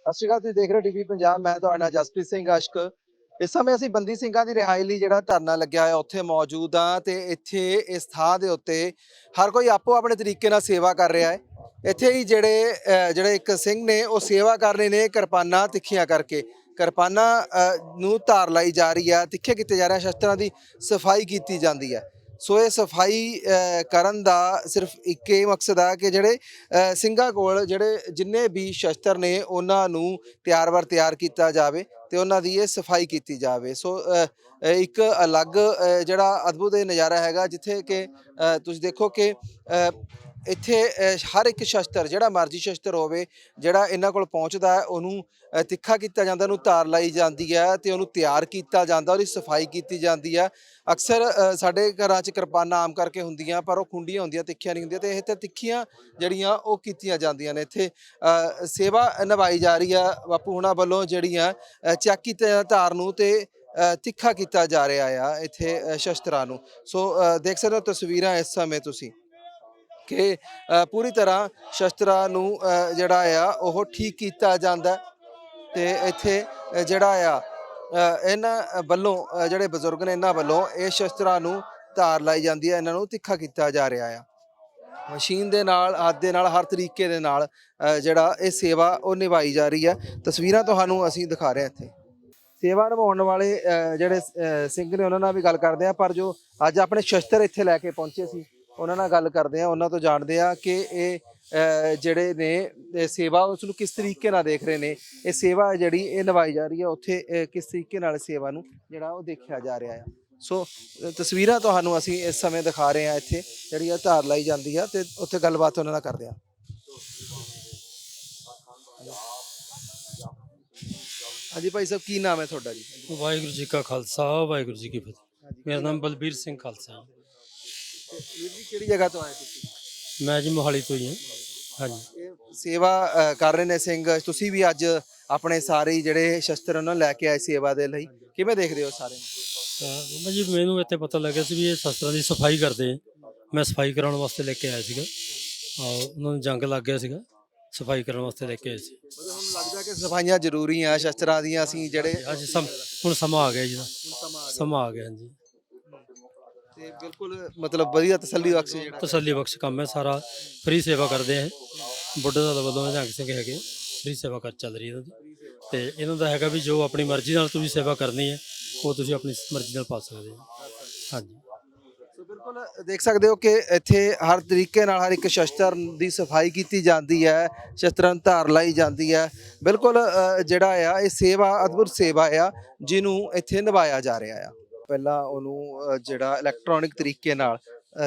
ਸਤਿ ਸ਼੍ਰੀ ਅਕਾਲ ਤੁਸੀਂ ਦੇਖ ਰਹੇ ਹੋ ਟੀਵੀ ਪੰਜਾਬ ਮੈਂ ਤੁਹਾਡਾ ਜਸਪ੍ਰੀਤ ਸਿੰਘ ਅਸ਼ਕ। ਇਸ ਸਮੇਂ ਅਸੀਂ ਬੰਦੀ ਸਿੰਘਾਂ ਦੀ ਰਿਹਾਈ ਲਈ ਜਿਹੜਾ ਧਰਨਾ ਲੱਗਿਆ ਹੋਇਆ ਉੱਥੇ ਮੌਜੂਦ ਆ ਤੇ ਇੱਥੇ ਇਸ ਥਾਂ ਦੇ ਉੱਤੇ ਹਰ ਕੋਈ ਆਪੋ ਆਪਣੇ ਤਰੀਕੇ ਨਾਲ ਸੇਵਾ ਕਰ ਰਿਹਾ ਹੈ। ਇੱਥੇ ਹੀ ਜਿਹੜੇ ਅਹ, ਜਿਹੜੇ ਇੱਕ ਸਿੰਘ ਨੇ ਉਹ ਸੇਵਾ ਕਰ ਰਹੇ ਨੇ ਕਿਰਪਾਨਾਂ ਤਿੱਖੀਆਂ ਕਰਕੇ। ਕਿਰਪਾਨਾਂ ਅਹ, ਨੂੰ ਧਾਰ ਲਾਈ ਜਾ ਰਹੀ ਹੈ ਤਿੱਖੇ ਕੀਤੇ ਜਾ ਰਹੇ ਹਨ, ਸ਼ਸਤਰਾਂ ਦੀ ਸਫ਼ਾਈ ਕੀਤੀ ਜਾਂਦੀ ਹੈ। ਸੋ ਇਹ ਸਫ਼ਾਈ ਕਰਨ ਦਾ ਸਿਰਫ ਇੱਕ ਹੀ ਮਕਸਦ ਆ ਕਿ ਜਿਹੜੇ ਸਿੰਘਾਂ ਕੋਲ ਜਿਹੜੇ ਜਿੰਨੇ ਵੀ ਸ਼ਸਤਰ ਨੇ ਉਹਨਾਂ ਨੂੰ ਤਿਆਰ-ਬਰ ਤਿਆਰ ਕੀਤਾ ਜਾਵੇ ਤੇ ਉਹਨਾਂ ਦੀ ਇਹ ਸਫ਼ਾਈ ਕੀਤੀ ਜਾਵੇ। ਸੋ ਇੱਕ ਅਲੱਗ ਜਿਹੜਾ ਅਦਭੁਤ ਇਹ ਨਜ਼ਾਰਾ ਹੈਗਾ ਜਿੱਥੇ ਕਿ ਤੁਸੀਂ ਦੇਖੋ ਕਿ ਇੱਥੇ ਹਰ ਇੱਕ ਸ਼ਸਤਰ ਜਿਹੜਾ ਮਰਜ਼ੀ ਸ਼ਸਤਰ ਹੋਵੇ ਜਿਹੜਾ ਇਹਨਾਂ ਕੋਲ ਪਹੁੰਚਦਾ ਹੈ ਉਹਨੂੰ ਤਿੱਖਾ ਕੀਤਾ ਜਾਂਦਾ ਉਹਨੂੰ ਤਾਰ ਲਾਈ ਜਾਂਦੀ ਹੈ ਤੇ ਉਹਨੂੰ ਤਿਆਰ ਕੀਤਾ ਜਾਂਦਾ ਉਹਦੀ ਸਫ਼ਾਈ ਕੀਤੀ ਜਾਂਦੀ ਹੈ। ਅਕਸਰ ਸਾਡੇ ਘਰਾਂ 'ਚ ਕਿਰਪਾਨਾਂ ਆਮ ਕਰਕੇ ਹੁੰਦੀਆਂ ਪਰ ਉਹ ਖੁੰਡੀਆਂ ਹੁੰਦੀਆਂ ਤਿੱਖੀਆਂ ਨਹੀਂ ਹੁੰਦੀਆਂ ਤੇ ਇਹ ਤੇ ਤਿੱਖੀਆਂ ਜਿਹੜੀਆਂ ਉਹ ਕੀਤੀਆਂ ਜਾਂਦੀਆਂ ਨੇ। ਇੱਥੇ ਸੇਵਾ ਨਿਭਾਈ ਜਾ ਰਹੀ ਆ ਬਾਪੂ ਹੁਣਾਂ ਵੱਲੋਂ ਜਿਹੜੀਆਂ ਅ, ਚੱਕ ਕੀਤੇ ਧਾਰ ਨੂੰ ਤੇ ਤਿੱਖਾ ਕੀਤਾ ਜਾ ਰਿਹਾ ਆ ਇੱਥੇ ਸ਼ਸਤਰਾਂ ਨੂੰ। ਸੋ ਦੇਖ ਸਕਦੇ ਹੋ ਤਸਵੀਰਾਂ ਇਸ ਸਮੇਂ ਤੁਸੀਂ। ਕਿ ਪੂਰੀ ਤਰ੍ਹਾਂ ਸ਼ਸਤਰਾਂ ਨੂੰ ਜਿਹੜਾ ਆ, ਉਹ ਠੀਕ ਕੀਤਾ ਜਾਂਦਾ ਹੈ। ਤੇ ਇੱਥੇ ਜਿਹੜਾ ਆ ਇਹਨਾਂ ਵੱਲੋਂ ਜਿਹੜੇ ਬਜ਼ੁਰਗ ਨੇ ਇਹਨਾਂ ਵੱਲੋਂ ਇਹ ਸ਼ਸਤਰਾਂ ਨੂੰ ਧਾਰ ਲਾਈ ਜਾਂਦੀ ਹੈ, ਇਹਨਾਂ ਨੂੰ ਤਿੱਖਾ ਕੀਤਾ ਜਾ ਰਿਹਾ ਆ। ਮਸ਼ੀਨ ਦੇ ਨਾਲ, ਹੱਥ ਦੇ ਨਾਲ, ਹਰ ਤਰੀਕੇ ਦੇ ਨਾਲ ਜਿਹੜਾ ਇਹ ਸੇਵਾ ਉਹ ਨਿਭਾਈ ਜਾ ਰਹੀ ਹੈ। ਤਸਵੀਰਾਂ ਤੁਹਾਨੂੰ ਅਸੀਂ ਦਿਖਾ ਰਹੇ ਹਾਂ ਇੱਥੇ। ਸੇਵਾ ਨਿਭਾਉਣ ਵਾਲੇ ਜਿਹੜੇ ਸਿੰਘ ਨੇ ਉਹਨਾਂ ਨਾਲ ਵੀ ਗੱਲ ਕਰਦੇ ਆ ਪਰ ਜੋ ਅੱਜ ਆਪਣੇ ਸ਼ਸਤਰ ਇੱਥੇ ਲੈ ਕੇ ਪਹੁੰਚੇ ਸੀ ਉਹਨਾਂ ਨਾਲ ਗੱਲ ਕਰਦੇ ਆ ਉਹਨਾਂ ਤੋਂ ਜਾਣਦੇ ਆ ਕਿ ਇਹ ਜਿਹੜੇ ਨੇ ਸੇਵਾ ਉਸ ਨੂੰ ਕਿਸ ਤਰੀਕੇ ਨਾਲ ਦੇਖ ਰਹੇ ਨੇ ਇਹ ਸੇਵਾ ਜਿਹੜੀ ਇਹ ਨਿਭਾਈ ਜਾ ਰਹੀ ਹੈ ਉੱਥੇ ਕਿਸ ਤਰੀਕੇ ਨਾਲ ਸੇਵਾ ਨੂੰ ਜਿਹੜਾ ਉਹ ਦੇਖਿਆ ਜਾ ਰਿਹਾ ਆ ਸੋ ਤਸਵੀਰਾਂ ਤੁਹਾਨੂੰ ਅਸੀਂ ਇਸ ਸਮੇਂ ਦਿਖਾ ਰਹੇ ਹਾਂ ਇੱਥੇ ਜਿਹੜੀ ਆ ਧਾਰ ਲਾਈ ਜਾਂਦੀ ਆ ਤੇ ਉੱਥੇ ਗੱਲਬਾਤ ਉਹਨਾਂ ਨਾਲ ਕਰਦੇ ਆ ਹਾਂਜੀ ਭਾਈ ਸਾਹਿਬ ਕੀ ਨਾਮ ਹੈ ਤੁਹਾਡਾ ਜੀ? ਵਾਹਿਗੁਰੂ ਜੀ ਕਾ ਖਾਲਸਾ ਵਾਹਿਗੁਰੂ ਜੀ ਕੀ ਫਤਿਹ। ਮੇਰਾ ਨਾਮ ਬਲਬੀਰ ਸਿੰਘ ਖਾਲਸਾ ਤੇ ਵੀਰ ਜੀ ਕਿਹੜੀ ਜਗ੍ਹਾ ਤੋਂ ਆਏ ਤੁਸੀਂ? ਮੈਂ ਜੀ ਮੋਹਾਲੀ ਤੋਂ ਹੀ ਹਾਂ। ਹਾਂਜੀ। ਇਹ ਸੇਵਾ ਅ, ਕਰ ਰਹੇ ਨੇ ਸਿੰਘ। ਤੁਸੀਂ ਵੀ ਅੱਜ ਆਪਣੇ ਸਾਰੇ ਜਿਹੜੇ ਸ਼ਸਤਰ ਉਹਨਾਂ ਲੈ ਕੇ ਆਏ ਸੇਵਾ ਦੇ ਲਈ। ਕਿਵੇਂ ਦੇਖਦੇ ਹੋ ਸਾਰੇ? ਨੂੰ ਤਾਂ ਬਾਬਾ ਜੀ ਮੈਨੂੰ ਇੱਥੇ ਪਤਾ ਲੱਗਿਆ ਸੀ ਵੀ ਇਹ ਸ਼ਸਤਰਾਂ ਦੀ ਸਫ਼ਾਈ ਕਰਦੇ ਆ। ਮੈਂ ਸਫ਼ਾਈ ਕਰਾਉਣ ਵਾਸਤੇ ਲੈ ਕੇ ਆਇਆ ਸੀਗਾ। ਆ ਉਹਨਾਂ ਨੂੰ ਜੰਗ ਲੱਗ ਗਿਆ ਸੀਗਾ। ਸਫ਼ਾਈ ਕਰਨ ਵਾਸਤੇ ਲੈ ਕੇ ਆਏ ਸੀ। ਮਤਲਬ ਹੁਣ ਲੱਗਦਾ ਕਿ ਸਫਾਈਆਂ ਜ਼ਰੂਰੀ ਆ ਸ਼ਸਤਰਾਂ ਦੀਆਂ ਅਸੀਂ ਜਿਹੜੇ ਅੱਜ ਸਮ ਹੁਣ ਸਮਾਂ ਆ ਗਿਆ ਜੀ। ਦਾ ਸਮਾਂ ਆ ਗਿਆ ਹਾਂਜੀ। ਤੇ ਬਿਲਕੁਲ ਮਤਲਬ ਵਧੀਆ ਤਸੱਲੀ ਬਖਸ਼ ਜਿਹੜਾ ਤਸੱਲੀ ਬਖਸ਼ ਕੰਮ ਹੈ ਸਾਰਾ। ਫ੍ਰੀ ਸੇਵਾ ਕਰਦੇ ਆ ਇਹ। ਬੁੱਢੇ ਦਾ ਵੱਲੋਂ ਨਿਹੰਗ ਸਿੰਘ ਹੈਗੇ। ਫ੍ਰੀ ਸੇਵਾ ਕਰ ਚੱਲ ਰਹੀ ਹੈ ਇਹਨਾਂ ਦੀ ਤੇ ਇਹਨਾਂ ਦਾ ਹੈਗਾ ਵੀ ਜੋ ਆਪਣੀ ਮਰਜ਼ੀ ਨਾਲ ਤੁਸੀਂ ਸੇਵਾ ਕਰਨੀ ਹੈ ਉਹ ਤੁਸੀਂ ਆਪਣੀ ਮਰਜ਼ੀ ਨਾਲ ਪਾ ਸਕਦੇ ਹੋ। ਹਾਂਜੀ। ਸੋ ਬਿਲਕੁਲ ਦੇਖ ਸਕਦੇ ਹੋ ਕਿ ਇੱਥੇ ਹਰ ਤਰੀਕੇ ਨਾਲ ਹਰ ਇੱਕ ਸ਼ਸਤਰ ਦੀ ਸਫ਼ਾਈ ਕੀਤੀ ਜਾਂਦੀ ਹੈ ਸ਼ਸਤਰਾਂ ਨੂੰ ਧਾਰ ਲਾਈ ਜਾਂਦੀ ਹੈ। ਬਿਲਕੁਲ ਅ, ਜਿਹੜਾ ਆ ਇਹ ਸੇਵਾ ਅਦਭੁਤ ਸੇਵਾ ਆ ਜਿਹਨੂੰ ਇੱਥੇ ਨਿਭਾਇਆ ਜਾ ਰਿਹਾ ਆ। ਪਹਿਲਾਂ ਉਹਨੂੰ ਜਿਹੜਾ ਇਲੈਕਟ੍ਰੋਨਿਕ ਤਰੀਕੇ ਨਾਲ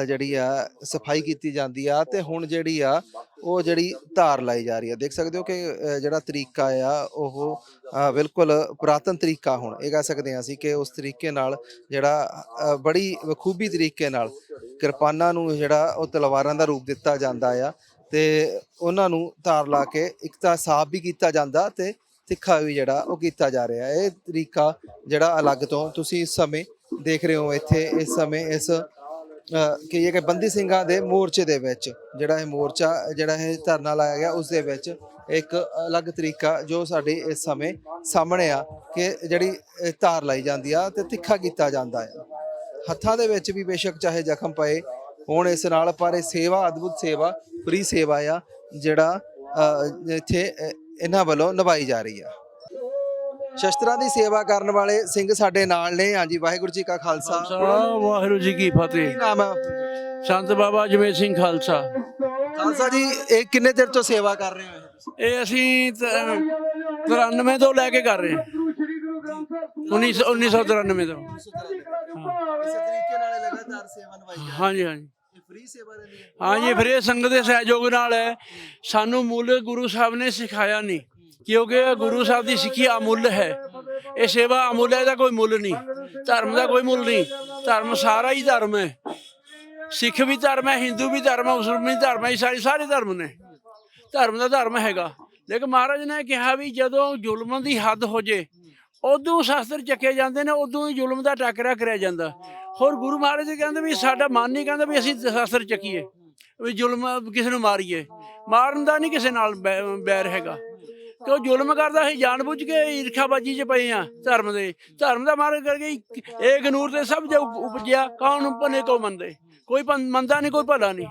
ਜਿਹੜੀ ਆ, ਸਫ਼ਾਈ ਕੀਤੀ ਜਾਂਦੀ ਆ ਤੇ ਹੁਣ ਜਿਹੜੀ ਆ, ਉਹ ਜਿਹੜੀ ਧਾਰ ਲਾਈ ਜਾ ਰਹੀ ਆ। ਦੇਖ ਸਕਦੇ ਹੋ ਕਿ ਜਿਹੜਾ ਤਰੀਕਾ ਆ, ਉਹ ਬਿਲਕੁਲ ਪੁਰਾਤਨ ਤਰੀਕਾ ਹੁਣ। ਇਹ ਕਹਿ ਸਕਦੇ ਹਾਂ ਅਸੀਂ ਕਿ ਉਸ ਤਰੀਕੇ ਨਾਲ ਜਿਹੜਾ ਬੜੀ ਬਖੂਬੀ ਤਰੀਕੇ ਨਾਲ ਕਿਰਪਾਨਾਂ ਨੂੰ ਜਿਹੜਾ ਉਹ ਤਲਵਾਰਾਂ ਦਾ ਰੂਪ ਦਿੱਤਾ ਜਾਂਦਾ ਆ ਤੇ ਉਹਨਾਂ ਨੂੰ ਧਾਰ ਲਾ ਕੇ ਇੱਕ ਤਾਂ ਸਾਫ਼ ਵੀ ਕੀਤਾ ਜਾਂਦਾ ਤੇ ਤਿੱਖਾ ਵੀ ਜਿਹੜਾ ਉਹ ਕੀਤਾ ਜਾ ਰਿਹਾ ਇਹ ਤਰੀਕਾ ਜਿਹੜਾ ਅਲੱਗ ਤੋਂ ਤੁਸੀਂ ਇਸ ਸਮੇਂ ਦੇਖ ਰਹੇ ਹੋ ਇੱਥੇ ਇਸ ਸਮੇਂ ਇਸ ਅ, ਕਿ ਇਹ ਕਿ ਬੰਦੀ ਸਿੰਘਾਂ ਦੇ ਮੋਰਚੇ ਦੇ ਵਿੱਚ ਜਿਹੜਾ ਇਹ ਮੋਰਚਾ ਜਿਹੜਾ ਇਹ ਧਰਨਾ ਲਾਇਆ ਗਿਆ ਉਸ ਦੇ ਵਿੱਚ ਇੱਕ ਅਲੱਗ ਤਰੀਕਾ ਜੋ ਸਾਡੇ ਇਸ ਸਮੇਂ ਸਾਹਮਣੇ ਆ ਕਿ ਜਿਹੜੀ ਧਾਰ ਲਾਈ ਜਾਂਦੀ ਆ ਤੇ ਤਿੱਖਾ ਕੀਤਾ ਜਾਂਦਾ ਆ। ਹੱਥਾਂ ਦੇ ਵਿੱਚ ਵੀ ਬੇਸ਼ੱਕ ਚਾਹੇ ਜ਼ਖਮ ਪਏ ਹੋਣ ਇਸ ਨਾਲ ਪਰ ਇਹ ਸੇਵਾ ਅਦਭੁਤ ਸੇਵਾ ਫ੍ਰੀ ਸੇਵਾ ਆ ਜਿਹੜਾ ਇੱਥੇ ਇਹਨਾਂ ਵੱਲੋਂ ਨਿਭਾਈ ਜਾ ਰਹੀ ਆ। ਸ਼ਸਤਰਾਂ ਦੀ ਸੇਵਾ ਕਰਨ ਵਾਲੇ ਸਿੰਘ ਸਾਡੇ ਨਾਲ ਨੇ। ਹਾਂਜੀ ਵਾਹਿਗੁਰੂ ਜੀ ਕਾ ਖਾਲਸਾ। ਵਾਹਿਗੁਰੂ ਜੀ ਕੀ ਕੀ ਫਤਿਹ ਨਾਮ ਹੈ ਸੰਤ ਬਾਬਾ ਜਮੇਰ ਸਿੰਘ ਖਾਲਸਾ। ਖਾਲਸਾ ਜੀ ਇਹ ਕਿੰਨੇ ਦਿਨ ਤੋਂ ਸੇਵਾ ਕਰ ਰਹੇ ਹੋ? ਇਹ? ਇਹ ਅਸੀਂ ਤ- 93 ਤੋਂ ਲੈ ਕੇ ਕਰ ਰਹੇ ਹਾਂ। 19 1993 ਤੋਂ। ਇਸੇ ਤਰੀਕੇ ਨਾਲ ਇਹ ਲਗਾਤਾਰ ਸੇਵਾ ਨਿਭਾਈ ਜਾ ਰਹੀ ਹਾਂਜੀ ਹਾਂਜੀ। ਫ੍ਰੀ ਸੇਵਾ ਰਹਿੰਦੀ ਹੈ। ਹਾਂਜੀ ਫਿਰ ਇਹ ਸੰਗਤ ਦੇ ਸਹਿਯੋਗ ਨਾਲ ਹੈ। ਸਾਨੂੰ ਮੁੱਲ ਗੁਰੂ ਸਾਹਿਬ ਨੇ ਸਿਖਾਇਆ ਨਹੀਂ ਕਿਉਂਕਿ ਗੁਰੂ ਸਾਹਿਬ ਦੀ ਸਿੱਖੀ ਅਮੁੱਲ ਹੈ। ਇਹ ਸੇਵਾ ਅਮੁੱਲ ਹੈ ਇਹਦਾ ਕੋਈ ਮੁੱਲ ਨਹੀਂ। ਧਰਮ ਦਾ ਕੋਈ ਮੁੱਲ ਨਹੀਂ। ਧਰਮ ਸਾਰਾ ਹੀ ਧਰਮ ਹੈ। ਸਿੱਖ ਵੀ ਧਰਮ ਹੈ ਹਿੰਦੂ ਵੀ ਧਰਮ ਹੈ ਮੁਸਲਮਾਨ ਵੀ ਧਰਮ ਹੈ ਈਸਾਈ ਸਾਰੇ ਧਰਮ ਨੇ। ਧਰਮ ਦਾ ਧਰਮ ਹੈਗਾ। ਲੇਕਿਨ ਮਹਾਰਾਜ ਨੇ ਕਿਹਾ ਵੀ ਜਦੋਂ ਜ਼ੁਲਮ ਦੀ ਹੱਦ ਹੋ ਜੇ ਉਦੋਂ ਸ਼ਸਤਰ ਚੱਕੇ ਜਾਂਦੇ ਨੇ ਉਦੋਂ ਹੀ ਜ਼ੁਲਮ ਦਾ ਟਾਕਰਾ ਕਰਿਆ ਜਾਂਦਾ। ਹੋਰ ਗੁਰੂ ਮਹਾਰਾਜ ਜੀ ਕਹਿੰਦੇ ਵੀ ਸਾਡਾ ਮਨ ਨਹੀਂ ਕਹਿੰਦਾ ਵੀ ਅਸੀਂ ਸ਼ਸਤਰ ਚੱਕੀਏ, ਵੀ ਜ਼ੁਲਮ ਕਿਸੇ ਨੂੰ ਮਾਰੀਏ। ਮਾਰਨ ਦਾ ਨਹੀਂ ਕਿਸੇ ਨਾਲ ਬੈ- ਬੈਰ ਹੈਗਾ। ਕਿ ਉਹ ਜ਼ੁਲਮ ਕਰਦਾ ਸੀ, ਜਾਣਬੁੱਝ ਕੇ ਈਰਖਾਬਾਜੀ 'ਚ ਪਏ ਆ ਧਰਮ ਦੇ। ਧਰਮ ਦਾ ਮਾਰ ਕਰਕੇ ਇਹ ਏਕ ਤੇ ਸਭ ਜੋ ਉਪਜਿਆ, ਕੌਣ ਭਲੇ ਕੋ ਮੰਦੇ? ਕੋਈ ਪੰ- ਮੰਦਾ ਨਹੀਂ, ਕੋਈ ਭਲਾ ਨਹੀਂ।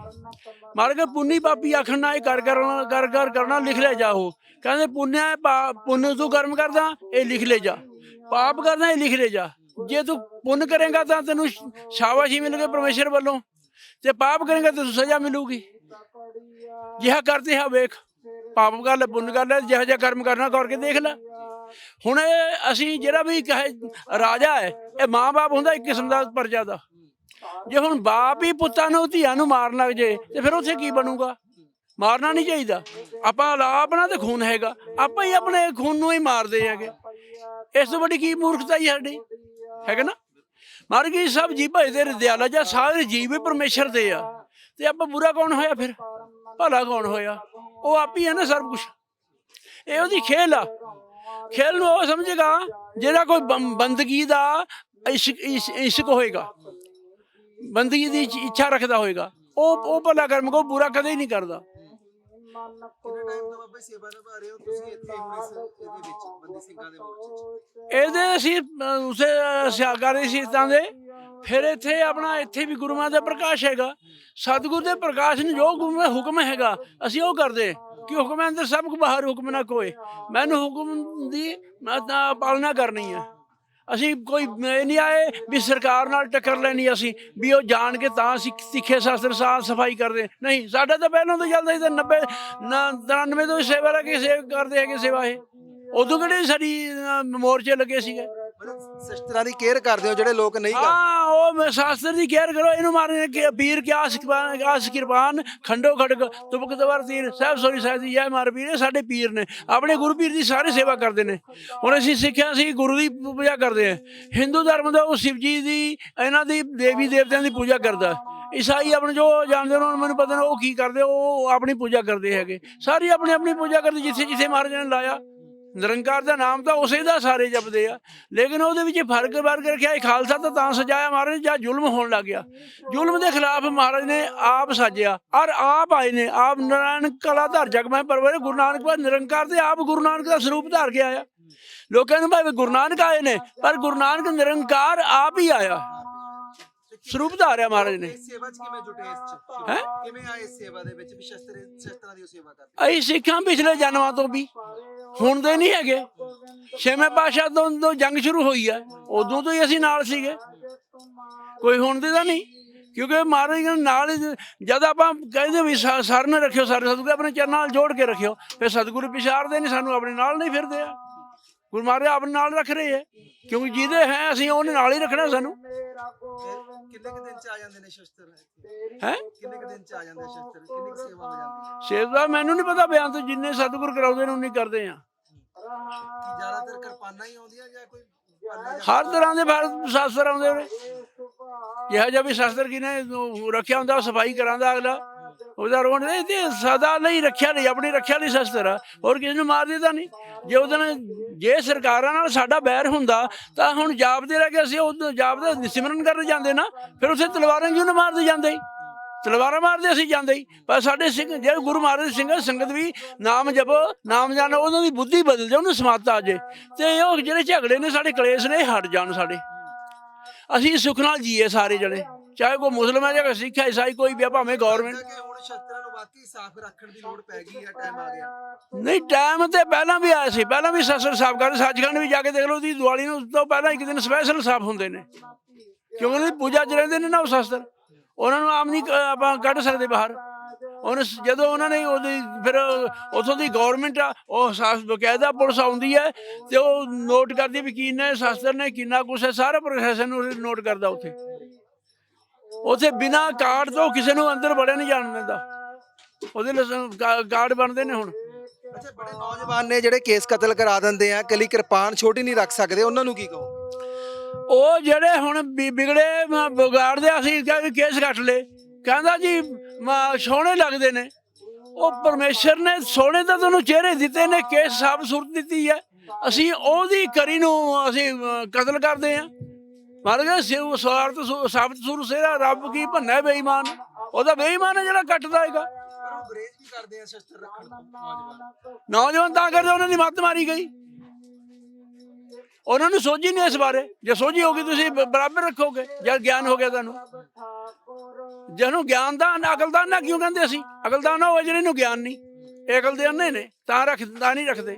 ਮਾਰ ਕੇ ਪੁੰਨੀ ਪਾਪੀ ਆਖਣਾ ਇਹ ਕਰ ਕਰਨਾ ਕਰ ਕਰ ਕਰਨਾ ਲਿਖ ਲੈ ਜਾਓ ਕਹਿੰਦੇ ਪੁੰਨਿਆ ਪਾ- ਪੁੰਨ ਤੂੰ ਕਰਮ ਕਰਦਾ, ਇਹ ਲਿਖ ਲੈ ਜਾ। ਪਾਪ ਕਰਦਾ, ਇਹ ਲਿਖ ਲੈ ਜਾ। ਜੇ ਤੂੰ ਪੁੰਨ ਕਰੇਗਾ ਤਾਂ ਤੈਨੂੰ ਸ਼- ਸ਼ਾਬਾਸ਼ੀ ਮਿਲੇਗੀ ਪਰਮੇਸ਼ਰ ਵੱਲੋਂ ਤੇ ਪਾਪ ਕਰੇਗਾ ਤਾਂ ਤੈਨੂੰ ਸਜ਼ਾ ਮਿਲੂਗੀ। ਜਿਹਾ ਕਰਦੇ ਹਾਂ ਵੇਖ, ਪਾਪ ਕਰ ਲੈ, ਪੁੰਨ ਕਰ ਲੈ, ਜਿਹਾ ਜਿਹਾ ਕਰਮ ਕਰਨਾ ਕਰਕੇ ਦੇਖ ਲੈ। ਹੁਣ ਅਸੀਂ ਜਿਹੜਾ ਵੀ ਕਹੇ, ਰਾਜਾ ਹੈ, ਇਹ ਮਾਂ-ਬਾਪ ਹੁੰਦਾ ਇੱਕ ਕਿਸਮ ਦਾ ਪਰਜਾ ਦਾ। ਜੇ ਹੁਣ ਬਾਪ ਹੀ ਪੁੱਤਾਂ ਨੂੰ ਧੀਆਂ ਨੂੰ ਮਾਰਨ ਲੱਗ ਜੇ, ਤੇ ਫਿਰ ਉੱਥੇ ਕੀ ਬਣੂਗਾ? ਮਾਰਨਾ ਨਹੀਂ ਚਾਹੀਦਾ। ਆਪਾਂ ਆਪਣਾ ਤੇ ਖੂਨ ਹੈਗਾ, ਆਪਾਂ ਹੀ ਆਪਣੇ ਖੂਨ ਨੂੰ ਹੀ ਮਾਰਦੇ ਹੈਗੇ। ਇਸ ਤੋਂ ਵੱਡੀ ਕੀ ਮੂਰਖਤਾ ਹੀ ਸਾਡੀ? ਹੈਗਾ ਨਾ? ਮਰ ਗਈ ਸਭ ਜੀਵਾਂ ਦੇ ਦਿਆਲਾ ਜਾਂ ਸਾਰੇ ਜੀਵ ਹੀ ਪਰਮੇਸ਼ਰ ਦੇ ਆ। ਤੇ ਆਪਾਂ ਬੁਰਾ ਕੌਣ ਹੋਇਆ ਫਿਰ? ਭਲਾ ਕੌਣ ਹੋਇਆ? ਉਹ ਆਪ ਹੀ ਹੈ ਨਾ ਸਭ ਕੁਝ ਇਹ ਉਹਦੀ ਖੇਲ ਆ। ਖੇਲ ਨੂੰ ਉਹ ਸਮਝੇਗਾ ਜਿਹੜਾ ਕੋਈ ਬੰ- ਬੰਦਗੀ ਦਾ ਇਸ਼ਕ, ਇਸ਼- ਇਸ਼ਕ ਹੋਏਗਾ। ਬੰਦਗੀ ਦੀ ਇੱਛਾ ਰੱਖਦਾ ਹੋਏਗਾ। ਉਹ ਉਹ ਭਲਾ ਕਰਮ ਕੋ ਬੁਰਾ ਕਦੇ ਨਹੀਂ ਕਰਦਾ। ਕਿੰਨਾ ਟਾਈਮ ਤੋਂ ਬਾਬਾ ਜੀ ਸੇਵਾ ਨਿਭਾ ਰਹੇ ਹੋ? ਤੁਸੀਂ ਇੱਥੇ ਇਸ ਇਹਦੇ ਵਿੱਚ ਬੰਦੀ ਸਿੰਘਾਂ ਦੇ ਮੋਰਚੇ 'ਚ। ਇਹਦੇ ਅਸੀਂ ਅ, ਉਸੇ ਸਿਆਗਾਰੀ ਸੀਤਾਂ ਦੇ ਫਿਰ ਇੱਥੇ ਆਪਣਾ ਇੱਥੇ ਵੀ ਗੁਰੂਆਂ ਦਾ ਪ੍ਰਕਾਸ਼ ਹੈਗਾ। ਸਤਿਗੁਰ ਦੇ ਪ੍ਰਕਾਸ਼ ਨੂੰ ਜੋ ਗੁਰੂ ਦਾ ਹੁਕਮ ਹੈਗਾ ਅਸੀਂ ਉਹ ਕਰਦੇ। ਕਿ ਹੁਕਮ ਅੰਦਰ ਸਭ ਕੁ ਬਾਹਰ ਹੁਕਮ ਨਾ ਕੋਏ ਮੈਨੂੰ ਹੁਕਮ ਦੀ ਮੈਂ ਤਾਂ ਪਾਲਣਾ ਕਰਨੀ ਹੈ। ਅਸੀਂ ਕੋਈ ਇਹ ਨਹੀਂ ਆਏ ਵੀ ਸਰਕਾਰ ਨਾਲ ਟੱਕਰ ਲੈਣੀ ਅਸੀਂ, ਵੀ ਉਹ ਜਾਣ ਕੇ ਤਾਂ ਅਸੀਂ ਤਿੱਖੇ ਸ਼ਾਸਤਰ ਸਾਫ਼ ਸਫ਼ਾਈ ਕਰਦੇ। ਨਹੀਂ, ਸਾਡਾ ਤਾਂ ਪਹਿਲਾਂ ਤੋਂ ਚੱਲਦਾ ਸੀ ਤਾਂ 90 ਨਾ 93 ਤੋਂ ਸੇਵਾ ਲਾ ਕੇ ਸੇਵ ਕਰਦੇ ਹੈਗੇ ਸੇਵਾ ਇਹ। ਉਦੋਂ ਕਿਹੜੇ ਸਾਡੀ ਮੋਰਚੇ ਲੱਗੇ ਸੀਗੇ? ਸਿਸਟਰਾਂ ਦੀ ਕੇਅਰ ਕਰਦੇ ਹੋ, ਜਿਹੜੇ ਲੋਕ ਨਹੀਂ ਕਰਦੇ? ਹਾਂ, ਉਹ ਮੈਂ ਸ਼ਾਸਤਰ ਦੀ ਕੇਅਰ ਕਰੋ, ਇਹਨੂੰ ਮਾਰਨੇ ਕਿ ਪੀਰ ਕਿਆ ਸਿਕਬਾਨ ਆਸ ਕਿਰਪਾਨ, ਖੰਡੋ ਖੜਕ ਤੁਬਕ ਦਵਰ ਤੀਰ, ਸਾਹਿਬ ਸੋਰੀ ਸਾਹਿਬ ਜੀ ਇਹ ਮਾਰ ਪੀਰ ਸਾਡੇ ਪੀਰ ਨੇ। ਆਪਣੇ ਗੁਰੂ ਪੀਰ ਦੀ ਸਾਰੇ ਸੇਵਾ ਕਰਦੇ ਨੇ। ਹੁਣ ਅਸੀਂ ਸਿੱਖਿਆ ਸੀ, ਗੁਰੂ ਦੀ ਪੂਜਾ ਕਰਦੇ ਆ। ਹਿੰਦੂ ਧਰਮ ਦਾ ਉਹ ਸ਼ਿਵ ਜੀ ਦੀ, ਇਹਨਾਂ ਦੀ ਦੇਵੀ ਦੇਵਤਿਆਂ ਦੀ ਪੂਜਾ ਕਰਦਾ। ਈਸਾਈ ਆਪਣੇ ਜੋ ਜਾਣਦੇ ਨੇ ਮੈਨੂੰ ਪਤਾ ਨਾ ਉਹ ਕੀ ਕਰਦੇ, ਉਹ ਆਪਣੀ ਪੂਜਾ ਕਰਦੇ ਹੈਗੇ। ਸਾਰੀ ਆਪਣੀ ਆਪਣੀ ਪੂਜਾ ਕਰਦੇ, ਜਿੱਥੇ ਜਿੱਥੇ ਮਹਾਰਾਜ ਨੇ ਲਾਇਆ। ਨਿਰੰਕਾਰ ਦਾ ਨਾਮ ਤਾਂ ਉਸੇ ਦਾ ਸਾਰੇ ਜਪਦੇ ਆ। ਲੇਕਿਨ ਉਹਦੇ ਵਿੱਚ ਫ਼ਰਕ ਵਰਗ ਰੱਖਿਆ, ਇਹ ਖਾਲਸਾ ਤਾਂ ਤਾਂ ਸਜਾਇਆ ਮਹਾਰਾਜ ਜਾਂ ਜ਼ੁਲਮ ਹੋਣ ਲੱਗ ਗਿਆ। ਜ਼ੁਲਮ ਦੇ ਖਿਲਾਫ ਮਹਾਰਾਜ ਨੇ ਆਪ ਸਾਜਿਆ, ਔਰ ਆਪ ਆਏ ਨੇ, ਆਪ ਨਾਰਾਇਣ ਕਲਾ ਧਾਰ ਜਗ ਮੈਂ ਪਰਵਰ ਗੁਰੂ ਨਾਨਕ ਪਾਸ ਨਿਰੰਕਾਰ ਤੇ ਆਪ ਗੁਰੂ ਨਾਨਕ ਦਾ ਸਰੂਪ ਧਾਰ ਕੇ ਆਇਆ। ਲੋਕਾਂ ਨੇ ਭਾਵੇਂ ਗੁਰੂ ਨਾਨਕ ਆਏ ਨੇ, ਪਰ ਗੁਰੂ ਨਾਨਕ ਨਿਰੰਕਾਰ ਆਪ ਹੀ ਆਇਆ। ਸਰੂਪ ਧਾਰਿਆ ਮਹਾਰਾਜ ਨੇ। ਇਸ ਸੇਵਾ 'ਚ ਕਿਵੇਂ ਜੁਟੇ ਇਸ 'ਚ? ਹੈਂ? ਕਿਵੇਂ ਆਏ ਇਸ ਸੇਵਾ ਦੇ ਵਿੱਚ ਵੀ ਸ਼ਸਤਰ ਸ਼ਸਤਰਾਂ ਦੀ ਉਹ ਸੇਵਾ ਕਰਦੇ? ਅਸੀਂ ਸਿੱਖਾਂ ਪਿਛਲੇ ਜਨਮਾਂ ਤੋਂ ਵੀ। ਹੁਣ ਦੇ ਨਹੀਂ ਹੈਗੇ। ਛੇਵੇਂ ਪਾਸ਼ਾ ਤੋਂ ਤੋਂ ਜੰਗ ਸ਼ੁਰੂ ਹੋਈ ਹੈ ਉਦੋਂ ਤੋਂ ਹੀ ਅਸੀਂ ਨਾਲ ਸੀਗੇ। ਕੋਈ ਹੁਣ ਦੇ ਤਾਂ ਨਹੀਂ। ਕਿਉਂਕਿ ਮਹਾਰਾਜ ਨਾਲ ਹੀ- ਜਦ ਆਪਾਂ ਕਹਿੰਦੇ ਵੀ ਸਰ ਨੇ ਰੱਖਿਓ ਸਾਰੇ ਸਤਿਗੁਰੂ ਆਪਣੇ ਚਰਨਾਂ ਨਾਲ ਜੋੜ ਕੇ ਰੱਖਿਓ ਫਿਰ ਸਤਿਗੁਰੂ ਪਿਛਾੜਦੇ ਨਹੀਂ ਸਾਨੂੰ ਆਪਣੇ ਨਾਲ ਨਹੀਂ ਫਿਰਦੇ ਆ। ਗੁਰੂ ਮਹਾਰਾਜ ਆਪਣੇ ਨਾਲ ਰੱਖ ਰਹੇ ਹੈ ਕਿਉਂਕਿ ਜਿਹਦੇ ਹੈ ਅਸੀਂ ਉਹਨੇ ਨਾਲ ਹੀ ਰੱਖਣਾ ਸਾਨੂੰ। ਕਿੰਨੇ ਕੁ ਦਿਨ 'ਚ ਆ ਜਾਂਦੇ ਨੇ ਸ਼ਸਤਰ ਇੱਥੇ? ਹੈ? ਕਿੰਨੇ ਕੁ ਦਿਨ 'ਚ ਆ ਜਾਂਦੇ ਆ ਸ਼ਸਤਰ? ਕਿੰਨੀ ਕੁ ਸੇਵਾ ਹੋ ਜਾਂਦੀ? ਸੇਵਾ ਮੈਨੂੰ ਨਹੀਂ ਪਤਾ ਬਿਆਨ ਤੋਂ ਜਿੰਨੇ ਸਤਿਗੁਰ ਕਰਾਉਂਦੇ ਨੇ ਉਨੀ ਕਰਦੇ ਆ। ਕੀ ਜ਼ਿਆਦਾਤਰ ਕਿਰਪਾਨਾਂ ਹੀ ਆਉਂਦੀਆਂ ਜਾਂ ਕੋਈ ਪਾਨਾ ਜਾਂ ਹਰ ਤਰ੍ਹਾਂ ਦੇ ਸ਼ਾਸਤਰ ਆਉਂਦੇ ਨੇ ਕਿਹਾ ਜਾ ਵੀ ਸ਼ਾਸਤਰ ਕਿਨੇ ਰੱਖਿਆ ਹੁੰਦਾ ਸਫ਼ਾਈ ਕਰਾਂਦਾ ਅਗਲਾ। ਉਹਦਾ ਰੋਣ ਤੇ ਸਦਾ ਲਈ ਰੱਖਿਆ ਲਈ ਆਪਣੀ ਰੱਖਿਆ ਲਈ ਸ਼ਸਤਰ ਹੋਰ ਕਿਸੇ ਨੂੰ ਮਾਰ ਦਿੱਤਾ ਨਹੀਂ ਜੇ ਉਹਦੇ ਨਾਲ ਜੇ ਸਰਕਾਰਾਂ ਨਾਲ ਸਾਡਾ ਬੈਰ ਹੁੰਦਾ ਤਾਂ ਹੁਣ ਜਾਪਦੇ ਰਹਿ ਕੇ ਅਸੀਂ ਉਹ ਜਾਪਦੇ ਸਿਮਰਨ ਕਰਨ ਜਾਂਦੇ ਨਾ ਫਿਰ ਉੱਥੇ ਤਲਵਾਰਾਂ ਕਿਉਂ ਨਾ ਮਾਰਦੇ ਜਾਂਦੇ? ਤਲਵਾਰਾਂ ਮਾਰਦੇ ਅਸੀਂ ਜਾਂਦੇ ਹੀ। ਪਰ ਸਾਡੇ ਸਿੰਘ ਜਿਹੜੇ ਗੁਰੂ ਮਹਾਰਾਜ ਸਿੰਘ ਸੰਗਤ ਵੀ ਨਾਮ ਜਪੋ ਨਾਮ ਜਾਣੋ ਉਹਨਾਂ ਦੀ ਬੁੱਧੀ ਬਦਲ ਜਾ ਉਹਨੂੰ ਸਮਾਤਾ ਆ ਜੇ। ਤੇ ਉਹ ਜਿਹੜੇ ਝਗੜੇ ਨੇ ਸਾਡੇ ਕਲੇਸ਼ ਨੇ ਇਹ ਹਟ ਜਾਣ ਸਾਡੇ। ਅਸੀਂ ਸੁਖ ਨਾਲ ਜੀਏ ਸਾਰੇ ਜਣੇ। ਚਾਹੇ ਕੋਈ ਮੁਸਲਮਾਨ ਹੈ ਜਾਂ ਕੋਈ ਸਿੱਖ ਹੈ ਈਸਾਈ ਕੋਈ ਵੀ ਆ, ਭਾਵੇਂ ਗਵਰਨਮੈਂਟ ਵਾਕਈ ਸਾਫ਼ ਰੱਖਣ ਦੀ ਲੋੜ ਪੈ ਗਈ ਆ ਟਾਈਮ ਆ ਗਿਆ। ਨਹੀਂ ਟਾਈਮ ਤੇ ਪਹਿਲਾਂ ਵੀ ਆਇਆ ਸੀ ਪਹਿਲਾਂ ਵੀ ਸਸਰ ਸਾਫ਼ ਕਰਦੇ ਸੱਚਖੰਡ ਵੀ ਜਾ ਕੇ ਦੇਖ ਲਓ ਦੀ ਦੀਵਾਲੀ ਨੂੰ ਉਸ ਤੋਂ ਪਹਿਲਾਂ ਇੱਕ ਦਿਨ ਸਪੈਸ਼ਲ ਸਾਫ਼ ਹੁੰਦੇ ਨੇ। ਕਿਉਂਕਿ ਉਹਨਾਂ ਦੀ ਪੂਜਾ 'ਚ ਰਹਿੰਦੇ ਨੇ ਨਾ ਉਹ ਸ਼ਸਤਰ ਉਹਨਾਂ ਨੂੰ ਆਮ ਨਹੀਂ ਕ- ਆਪਾਂ ਕੱਢ ਸਕਦੇ ਬਾਹਰ। ਉਹਨ ਜਦੋਂ ਉਹਨਾਂ ਨੇ ਉਹਦੀ ਫਿਰ ਉਥੋਂ ਦੀ ਗਵਰਨਮੈਂਟ ਆ ਉਹ ਸਾਫ਼ ਬਕਾਇਦਾ ਪੁਲਿਸ ਆਉਂਦੀ ਹੈ ਤੇ ਉਹ ਨੋਟ ਕਰਦੀ ਵੀ ਕੀ ਨੇ ਸ਼ਸਤਰ ਨੇ ਕਿੰਨਾ ਕੁਛ ਹੈ ਸਾਰਾ ਪ੍ਰਸ਼ਾਸਨ ਨੂੰ ਨੋਟ ਕਰਦਾ ਉੱਥੇ। ਉੱਥੇ ਬਿਨਾ ਕਾਰਡ ਤੋਂ ਕਿਸੇ ਨੂੰ ਅੰਦਰ ਵੜਿਆ ਨਹੀਂ ਜਾਣ ਦਿੰਦਾ। ਉਹਦੇ ਲਈ ਕਾਰਡ ਬਣਦੇ ਨੇ ਹੁਣ। ਅੱਛਾ ਬੜੇ ਨੌਜਵਾਨ ਨੇ ਜਿਹੜੇ ਕੇਸ ਕਤਲ ਕਰਾ ਦਿੰਦੇ ਆ ਕੱਲੀ ਕਿਰਪਾਨ ਛੋਟੀ ਨਹੀਂ ਰੱਖ ਸਕਦੇ ਉਹਨਾਂ ਨੂੰ ਕੀ ਕਹੋ? ਉਹ ਜਿਹੜੇ ਹੁਣ ਮ- ਵਿਗਾੜਦੇ ਅਸੀਂ ਕਿਹਾ ਵੀ ਕੇਸ ਕੱਟ ਲੈ। ਕਹਿੰਦਾ ਜੀ ਸੋਹਣੇ ਲੱਗਦੇ ਨੇ। ਉਹ ਪਰਮੇਸ਼ਰ ਨੇ ਸੋਹਣੇ ਤਾਂ ਤੁਹਾਨੂੰ ਚਿਹਰੇ ਦਿੱਤੇ ਨੇ ਕੇਸ ਸਾਬ ਸੁਰਤ ਦਿੱਤੀ ਹੈ। ਅਸੀਂ ਉਹਦੀ ਕਰੀ ਨੂੰ ਅਸੀਂ ਕਤਲ ਕਰਦੇ ਆ ਮਹਾਰਾਜ ਸਿਰ ਸਵਾਰਥ ਸੁ- ਸਾਬਤ ਸੁਰ ਸੇਰਾ ਰੱਬ ਕੀ ਭੰਨਾ ਬੇਈਮਾਨ। ਉਹਦਾ ਬੇਈਮਾਨ ਹੈ ਜਿਹੜਾ ਕੱਟਦਾ ਹੈਗਾ। ਗੁਰੇਜ਼ ਵੀ ਕਰਦੇ ਆ ਸ਼ਸਤਰ ਰੱਖਣ ਤੋਂ ਨੌਜਵਾਨ ਨੌਜਵਾਨ ਤਾਂ ਕਰਦੇ ਉਹਨਾਂ ਦੀ ਮੱਤ ਮਾਰੀ ਗਈ। ਉਹਨਾਂ ਨੂੰ ਸੋਝੀ ਨਹੀਂ ਇਸ ਬਾਰੇ। ਜੇ ਸੋਝੀ ਹੋਗੀ ਤੁਸੀਂ ਬਰਾਬਰ ਰੱਖੋਗੇ। ਜਦ ਗਿਆਨ ਹੋ ਗਿਆ ਤੁਹਾਨੂੰ। ਜਿਹਨੂੰ ਗਿਆਨ ਦਾ ਅਕਲਦਾਨ ਨਾ ਕਿਉਂ ਕਹਿੰਦੇ ਅਸੀਂ? ਅਕਲਦਾਨ ਹੋਵੇ ਜਿਹੜੇ ਨੂੰ ਗਿਆਨ ਨਹੀਂ। ਇਹ ਅਕਲ ਦੇ ਅੰਨੇ ਨੇ ਤਾਂ ਰੱਖ ਤਾਂ ਨਹੀਂ ਰੱਖਦੇ।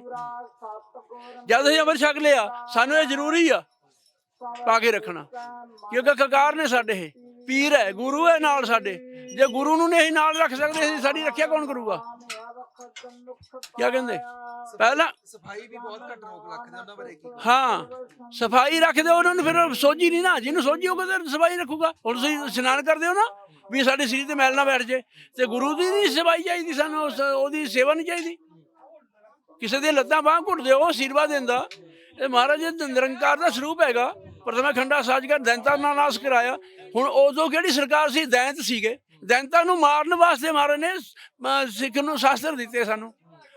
ਜਦ ਅਸੀਂ ਅਮਰ ਛਕ ਲਿਆ ਸਾਨੂੰ ਇਹ ਜ਼ਰੂਰੀ ਆ ਪਾ ਕੇ ਰੱਖਣਾ। ਕਿਉਂਕਿ ਕਕਾਰ ਨੇ ਸਾਡੇ ਇਹ। ਪੀਰ ਹੈ ਗੁਰੂ ਹੈ ਨਾਲ ਸਾਡੇ। ਜੇ ਗੁਰੂ ਨੂੰ ਨਹੀਂ ਨਾਲ ਰੱਖ ਸਕਦੇ ਅਸੀਂ ਸਾਡੀ ਰੱਖਿਆ ਕੌਣ ਕਰੂਗਾ? ਕੀ ਕਹਿੰਦੇ? ਪਹਿਲਾਂ ਸਫ਼ਾਈ ਵੀ ਬਹੁਤ ਘੱਟ ਰੋਕ ਰੱਖਦੇ ਉਹਨਾਂ ਬਾਰੇ ਕੀ ਹਾਂ ਸਫ਼ਾਈ ਰੱਖਦੇ ਉਹਨਾਂ ਨੂੰ ਫਿਰ ਸੋਝੀ ਨਹੀਂ ਨਾ ਜਿਹਨੂੰ ਸੋਝੀ ਹੋਊਗਾ ਤੇ ਸਫ਼ਾਈ ਰੱਖੂਗਾ। ਹੁਣ ਤੁਸੀਂ ਇਸ਼ਨਾਨ ਕਰਦੇ ਹੋ ਨਾ ਵੀ ਸਾਡੇ ਸਰੀਰ ਤੇ ਮੈਲ ਨਾ ਬੈਠ ਜੇ ਤੇ ਗੁਰੂ ਦੀ ਨਹੀਂ ਸਫ਼ਾਈ ਚਾਹੀਦੀ ਸਾਨੂੰ ਉਹਦੀ ਸੇਵਾ ਨਹੀਂ ਚਾਹੀਦੀ। ਕਿਸੇ ਦੇ ਲੱਤਾਂ ਬਾਹਾਂ ਘੁੱਟਦੇ ਹੋ ਆਸ਼ੀਰਵਾਦ ਦਿੰਦਾ। ਇਹ ਮਹਾਰਾਜ ਜੀ ਨਿਰੰਕਾਰ ਦਾ ਸਰੂਪ ਹੈਗਾ। ਪ੍ਰਥਮੇ ਖੰਡਾ ਸਾਜ ਕਰ ਦੈਂਤਾਂ ਨਾਲ ਨਾਸ ਕਰਾਇਆ। ਹੁਣ ਉਦੋਂ ਕਿਹੜੀ ਸਰਕਾਰ ਸੀ? ਦੈਂਤ ਸੀਗੇ। ਦੈਂਤਾਂ ਨੂੰ ਮਾਰਨ ਵਾਸਤੇ ਮਹਾਰਾਜ ਨੇ ਸਿੱਖ ਨੂੰ ਸ਼ਾਸਤਰ ਦਿੱਤੇ ਸਾਨੂੰ।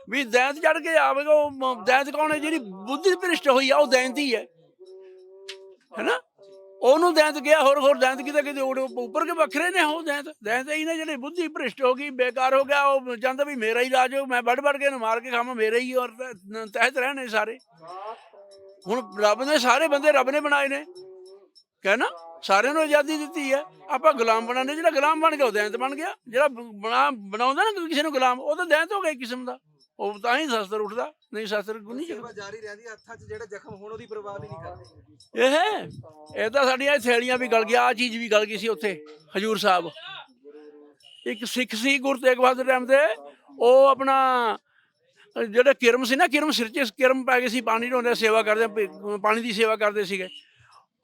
ਵੀ ਦੈਂਤ ਚੜ ਕੇ ਆਵੇਗਾ ਉਹ ਦੈਂਤ ਕੌਣ ਹੈ? ਜਿਹੜੀ ਬੁੱਧੀ ਭ੍ਰਿਸ਼ਟ ਹੋਈ ਆ, ਉਹ ਦੈਂਤ ਹੀ ਹੈ। ਹੈਨਾ? ਉਹਨੂੰ ਦੈਂਤ ਗਿਆ ਹੋਰ ਹੋਰ ਦੈਂਤ ਕਿਤੇ ਕਿਤੇ ਉੜ- ਉੱਪਰ ਕੇ ਵੱਖਰੇ ਨੇ ਉਹ ਦੈਂਤ। ਦੈਂਤ ਹੀ ਨੇ ਜਿਹੜੇ ਬੁੱਧੀ ਭ੍ਰਿਸ਼ਟ ਹੋ ਗਈ, ਬੇਕਾਰ ਹੋ ਗਿਆ, ਉਹ ਜਾਂਦਾ ਵੀ ਮੇਰਾ ਹੀ ਰਾਜ ਹੋ ਮੈਂ ਵੱਡ ਵੱਡ ਕੇ ਇਹਨੂੰ ਮਾਰ ਕੇ ਖਾਵਾਂ, ਮੇਰਾ ਹੀ ਔਰ ਤਹਿਤ ਰਹਿਣੇ ਸਾਰੇ। ਹੁਣ ਰੱਬ ਨੇ ਸਾਰੇ ਬੰਦੇ ਰੱਬ ਨੇ ਬਣਾਏ ਨੇ। ਕਹਿਣਾ ਸਾਰਿਆਂ ਨੂੰ ਆਜ਼ਾਦੀ ਦਿੱਤੀ ਹੈ। ਆਪਾਂ ਗੁਲਾਮ ਬਣਾਣੇ ਜਿਹੜਾ ਗੁਲਾਮ ਬਣ ਗਿਆ ਉਹ ਦੈਂਤ ਬਣ ਗਿਆ। ਜਿਹੜਾ ਬਣਾ ਬਣਾਉਂਦਾ ਨਾ ਕਿਸੇ ਨੂੰ ਗੁਲਾਮ ਉਹ ਤਾਂ ਦੈਂਤ ਹੋ ਗਿਆ ਕਿਸਮ ਦਾ। ਉਹ ਤਾਂ ਹੀ ਸ਼ਸਤਰ ਉੱਠਦਾ ਨਹੀਂ ਸ਼ਸਤਰ ਨਹੀਂ ਚੱਲਦਾ ਜਾਰੀ ਰਹਿੰਦੀ ਹੱਥਾਂ 'ਚ ਜਿਹੜੇ ਜ਼ਖਮ ਹੋਣ ਉਹਦੀ ਪਰਵਾਹ ਵੀ ਨਹੀਂ ਕਰਦੇ। ਇਹ ਇਹ ਤਾਂ ਸਾਡੀਆਂ ਥੈਲੀਆਂ ਵੀ ਗਲ ਗਿਆ ਆ ਚੀਜ਼ ਵੀ ਗਲ ਗਈ ਸੀ ਉੱਥੇ ਹਜੂਰ ਸਾਹਿਬ। ਇੱਕ ਸਿੱਖ ਸੀ ਗੁਰੂ ਤੇਗ ਬਹਾਦਰ ਟਾਈਮ ਤੇ ਉਹ ਆਪਣਾ ਜਿਹੜੇ ਕਿਰਮ ਸੀ ਨਾ ਕਿਰਮ ਸਿਰ 'ਚ ਕਿਰਮ ਪੈ ਗਏ ਸੀ ਪਾਣੀ ਢੋਂਦੇ ਸੇਵਾ ਕਰਦੇ ਪਾਣੀ ਦੀ ਸੇਵਾ ਕਰਦੇ ਸੀਗੇ।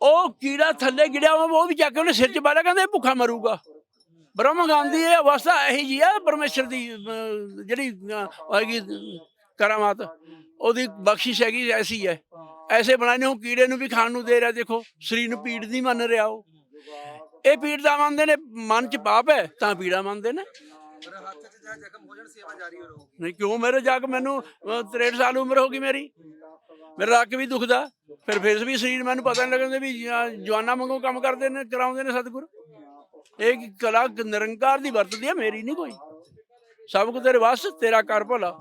ਉਹ ਕੀੜਾ ਥੱਲੇ ਗਿੜਿਆ ਉਹ ਵੀ ਜਾ ਕੇ ਉਹਨੇ ਸਿਰ 'ਚ ਪਾਲਿਆ ਕਹਿੰਦੇ ਇਹ ਭੁੱਖਾ ਮਰੂਗਾ। ਬ੍ਰਹਮ ਗਾਂਧੀ ਇਹ ਅਵਸਥਾ ਇਹੀ ਜੀ ਆ, ਪਰਮੇਸ਼ਰ ਦੀ ਜਿਹੜੀ ਹੈਗੀ ਕਰਾਮਾਤ, ਉਹਦੀ ਬਖਸ਼ਿਸ਼ ਹੈਗੀ, ਐਸੀ ਹੈ। ਐਸੇ ਬਣਾਏ ਨੇ, ਉਹ ਕੀੜੇ ਨੂੰ ਵੀ ਖਾਣ ਨੂੰ ਦੇ ਰਿਹਾ, ਦੇਖੋ, ਸਰੀਰ ਨੂੰ ਪੀੜ ਨਹੀਂ ਮੰਨ ਰਿਹਾ ਉਹ। ਇਹ ਪੀੜ ਦਾ ਮੰਨਦੇ ਨੇ, ਮਨ ਚ ਪਾਪ ਹੈ, ਤਾਂ ਪੀੜਾ ਮੰਨਦੇ ਨੇ। ਪਰ ਹੱਥ 'ਚ ਜਿਹੜਾ ਜ਼ਖਮ ਹੋ ਜਾਣ ਸੇਵਾ ਜਾਰੀ ਰਹੂਗੀ। ਨਹੀਂ ਕਿਉਂ? ਮੇਰੇ ਜਾ ਮੈਨੂੰ ਅਹ, 63 ਸਾਲ ਉਮਰ ਹੋ ਗਈ ਮੇਰੀ। ਮੇਰਾ ਰੱਖ ਵੀ ਦੁਖਦਾ। ਫਿਰ ਫਿਰ ਵੀ ਸਰੀਰ ਮੈਨੂੰ ਪਤਾ ਨਹੀਂ ਲੱਗਦਾ ਵੀ ਜ- ਜਵਾਨਾਂ ਵਾਂਗੂ ਕੰਮ ਕਰਦੇ ਨੇ ਕਰਾਉਂਦੇ ਨੇ ਸਤਿਗੁਰ। ਇਹ ਕੀ ਕਲਾ ਨਿਰੰਕਾਰ ਦੀ ਵਰਤਦੀ ਹੈ ਮੇਰੀ ਨਹੀਂ ਕੋਈ। ਸਭ ਕੁ ਤੇਰੇ ਵਾਸ ਤੇਰਾ ਕਰ ਭਲਾ।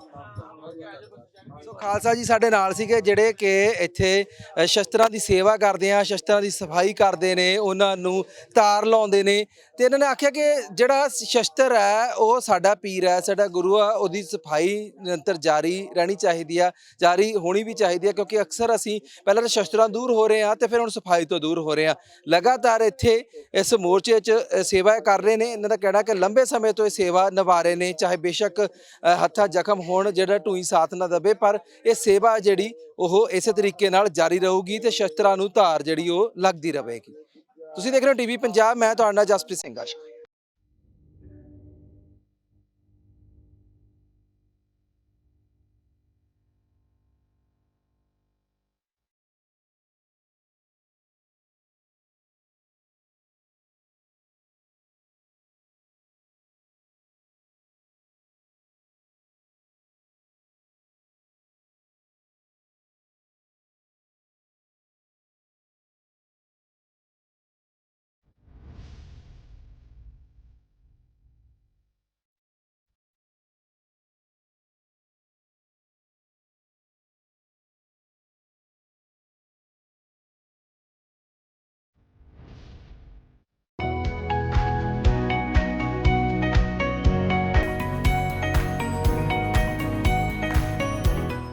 ਸੋ ਖਾਲਸਾ ਜੀ ਸਾਡੇ ਨਾਲ ਸੀਗੇ ਜਿਹੜੇ ਕਿ ਇੱਥੇ ਅ, ਸ਼ਸਤਰਾਂ ਦੀ ਸੇਵਾ ਕਰਦੇ ਆ ਸ਼ਸਤਰਾਂ ਦੀ ਸਫ਼ਾਈ ਕਰਦੇ ਨੇ ਉਹਨਾਂ ਨੂੰ ਤਾਰ ਲਾਉਂਦੇ ਨੇ। ਤੇ ਇਹਨਾਂ ਨੇ ਆਖਿਆ ਕਿ ਜਿਹੜਾ ਸ਼ਸਤਰ ਹੈ ਉਹ ਸਾਡਾ ਪੀਰ ਹੈ ਸਾਡਾ ਗੁਰੂ ਆ ਉਹਦੀ ਸਫ਼ਾਈ ਨਿਰੰਤਰ ਜਾਰੀ ਰਹਿਣੀ ਚਾਹੀਦੀ ਆ ਜਾਰੀ ਹੋਣੀ ਵੀ ਚਾਹੀਦੀ ਆ ਕਿਉਂਕਿ ਅਕਸਰ ਅਸੀਂ ਪਹਿਲਾਂ ਤਾਂ ਸ਼ਸਤਰਾਂ ਦੂਰ ਹੋ ਰਹੇ ਆ ਤੇ ਫਿਰ ਹੁਣ ਸਫ਼ਾਈ ਤੋਂ ਦੂਰ ਹੋ ਰਹੇ ਆ। ਲਗਾਤਾਰ ਇੱਥੇ ਇਸ ਮੋਰਚੇ 'ਚ ਅ, ਸੇਵਾ ਕਰ ਰਹੇ ਨੇ। ਇਹਨਾਂ ਦਾ ਕਹਿਣਾ ਕਿ ਲੰਬੇ ਸਮੇਂ ਤੋਂ ਇਹ ਸੇਵਾ ਨਿਭਾ ਰਹੇ ਨੇ ਚਾਹੇ ਬੇਸ਼ੱਕ ਅ, ਹੱਥਾਂ ਜ਼ਖਮ ਹੋਣ ਜਿਹੜਾ ਟੂਈ ਸਾਥ ਨਾ ਦਵੇ ਪਰ ਇਹ ਸੇਵਾ ਜਿਹੜੀ ਉਹ ਇਸੇ ਤਰੀਕੇ ਨਾਲ ਜਾਰੀ ਰਹੂਗੀ ਤੇ ਸ਼ਸਤਰਾਂ ਨੂੰ ਧਾਰ ਜਿਹੜੀ ਉਹ ਲੱਗਦੀ ਰਹੇਗੀ। ਤੁਸੀਂ ਦੇਖ ਰਹੇ ਹੋ ਟੀਵੀ ਪੰਜਾਬ, ਮੈਂ ਤੁਹਾਡਾ ਨਾਲ ਜਸਪ੍ਰੀਤ ਸਿੰਘ ਆਸ਼ਾ।